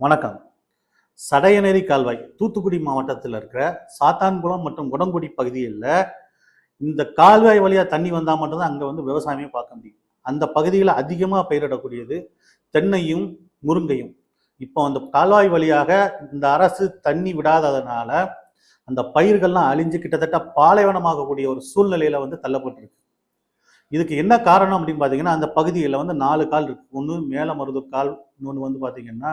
வணக்கம். சடையநெறி கால்வாய் தூத்துக்குடி மாவட்டத்தில் இருக்கிற சாத்தான்குளம் மற்றும் குடங்குடி பகுதியில் இந்த கால்வாய் வழியாக தண்ணி வந்தால் மட்டும்தான் அங்கே வந்து விவசாயமே பார்க்க முடியும். அந்த பகுதியில் அதிகமாக பயிரிடக்கூடியது தென்னையும் முருங்கையும். இப்போ அந்த கால்வாய் வழியாக இந்த அரசு தண்ணி விடாததுனால அந்த பயிர்கள்லாம் அழிஞ்சு கிட்டத்தட்ட பாலைவனமாகக்கூடிய ஒரு சூழ்நிலையில வந்து தள்ளப்பட்டிருக்கு. இதுக்கு என்ன காரணம் அப்படின்னு பார்த்தீங்கன்னா அந்த பகுதியில் வந்து நாலு கால் இருக்கு. ஒன்று மேலமருதூர் கால் இன்னொன்று வந்து பார்த்தீங்கன்னா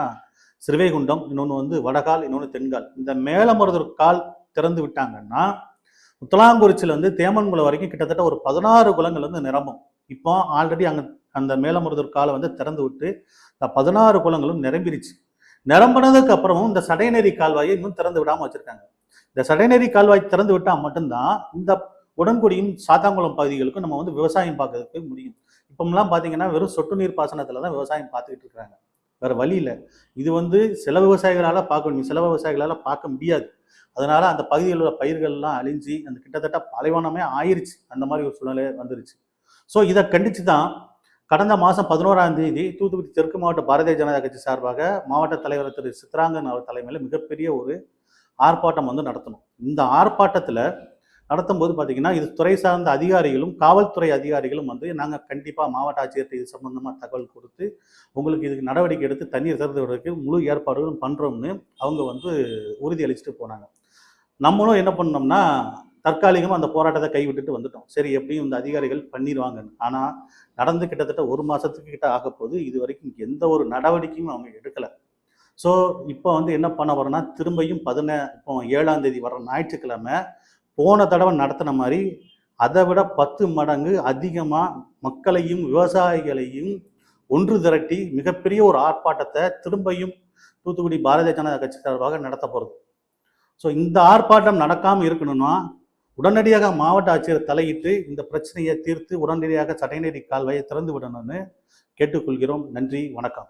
சிறுவைகுண்டம் இன்னொன்று வந்து வடகால் இன்னொன்று தென்கால். இந்த மேலமருதூர் கால் திறந்து விட்டாங்கன்னா முத்தலாங்குறிச்சியில் வந்து தேமன்குளம் வரைக்கும் கிட்டத்தட்ட ஒரு பதினாறு குளங்கள் வந்து நிரம்பும். இப்போ ஆல்ரெடி அங்கே அந்த மேலமருதூர் காலை வந்து திறந்து விட்டு இந்த பதினாறு குளங்களும் நிரம்பிருச்சு. நிரம்பினதுக்கு அப்புறமும் இந்த சடைநெறி கால்வாயை இன்னும் திறந்து விடாமல் வச்சிருக்காங்க. இந்த சடைநெறி கால்வாய் திறந்து விட்டால் மட்டும்தான் இந்த உடன்குடியும் சாத்தாங்குளம் பகுதிகளுக்கும் நம்ம வந்து விவசாயம் பார்க்கறதுக்கு முடியும். இப்போம்லாம் பார்த்தீங்கன்னா வெறும் சொட்டு நீர் பாசனத்தில் தான் விவசாயம் பார்த்துக்கிட்டு இருக்கிறாங்க வேறு வழி இல்லை. இது வந்து சில விவசாயிகளால் பார்க்க முடியும். சில விவசாயிகளால் பார்க்க முடியாது. அதனால் அந்த பகுதியில் உள்ள பயிர்கள்லாம் அழிஞ்சு அந்த கிட்டத்தட்ட பாலைவனமே ஆயிருச்சு. அந்த மாதிரி ஒரு சூழ்நிலை வந்துருச்சு. ஸோ இதை கண்டித்து தான் கடந்த மாதம் பதினோராம் தேதி தூத்துக்குடி தெற்கு மாவட்ட பாரதிய ஜனதா கட்சி சார்பாக மாவட்ட தலைவர் திரு சித்ராங்கன் அவர் தலைமையில் மிகப்பெரிய ஒரு ஆர்ப்பாட்டம் வந்து நடத்தணும். இந்த ஆர்ப்பாட்டத்தில் நடத்தும் போது பார்த்தீங்கன்னா இது துறை சார்ந்த அதிகாரிகளும் காவல்துறை அதிகாரிகளும் வந்து நாங்கள் கண்டிப்பாக மாவட்ட ஆட்சியர்கிட்ட இது சம்பந்தமாக தகவல் கொடுத்து உங்களுக்கு இதுக்கு நடவடிக்கை எடுத்து தண்ணீர் திறந்துவிடுறதுக்கு முழு ஏற்பாடுகளும் பண்ணுறோம்னு அவங்க வந்து உறுதி அளிச்சுட்டு போனாங்க. நம்மளும் என்ன பண்ணோம்னா தற்காலிகமாக அந்த போராட்டத்தை கைவிட்டுட்டு வந்துட்டோம். சரி எப்படியும் இந்த அதிகாரிகள் பண்ணிடுவாங்க ஆனால் நடந்து கிட்டத்தட்ட ஒரு மாதத்துக்கு கிட்ட ஆக போது இது வரைக்கும் எந்த ஒரு நடவடிக்கையும் அவங்க எடுக்கலை. ஸோ இப்போ வந்து என்ன பண்ண வரோன்னா திரும்பியும் பதின இப்போ ஏழாம் தேதி வர ஞாயிற்றுக்கிழமை போன தடவை நடத்தின மாதிரி அதை விட பத்து மடங்கு அதிகமாக மக்களையும் விவசாயிகளையும் ஒன்று திரட்டி மிகப்பெரிய ஒரு ஆர்ப்பாட்டத்தை திரும்பியும் தூத்துக்குடி பாரதிய ஜனதா கட்சி சார்பாக நடத்த போகிறது ஸோ இந்த ஆர்ப்பாட்டம் நடக்காமல் இருக்கணும்னா உடனடியாக மாவட்ட ஆட்சியர் தலையிட்டு இந்த பிரச்சனையை தீர்த்து உடனடியாக சட்டைநீதி கால்வாயை திறந்து விடணும்னு கேட்டுக்கொள்கிறோம். நன்றி வணக்கம்.